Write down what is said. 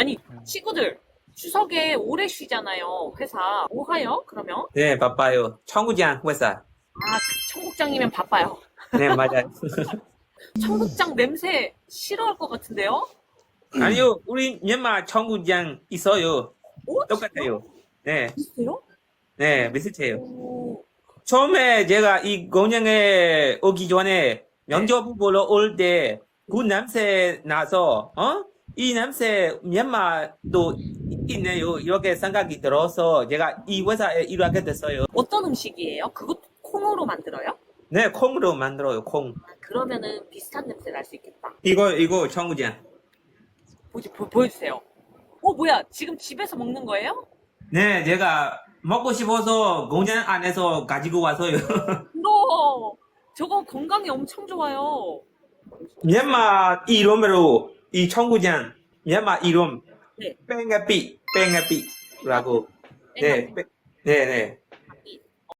아니, 친구들, 추석에 오래 쉬잖아요, 회사. 뭐 하요, 그러면? 네, 바빠요. 청구장 회사. 아, 청국장이면 바빠요. 네, 맞아요. 청국장 냄새 싫어할 것 같은데요? 아니요, 우리 미얀마 청구장 있어요. 오, 똑같아요. 네, 있어요? 네, 비슷해요. 오, 처음에 제가 이 공장에 오기 전에 면접 보러 올 때 그 냄새 나서 어? 이 냄새 미얀마도 있네요. 이렇게 생각이 들어서 제가 이 회사에 일하게 됐어요. 어떤 음식이에요? 그것도 콩으로 만들어요? 네, 콩으로 만들어요. 콩. 아, 그러면은 비슷한 냄새 날 수 있겠다. 이거 이거 청구장. 보지, 보, 보여주세요. 어, 뭐야? 지금 집에서 먹는 거예요? 네, 제가 먹고 싶어서 공장 안에서 가지고 와서요. 우와, 저거 건강에 엄청 좋아요. 미얀마 이름으로 이 청구장 미얀마 이름 네. 뺑가삐 뺑가삐라고 네, 네. 뺑- 네, 네.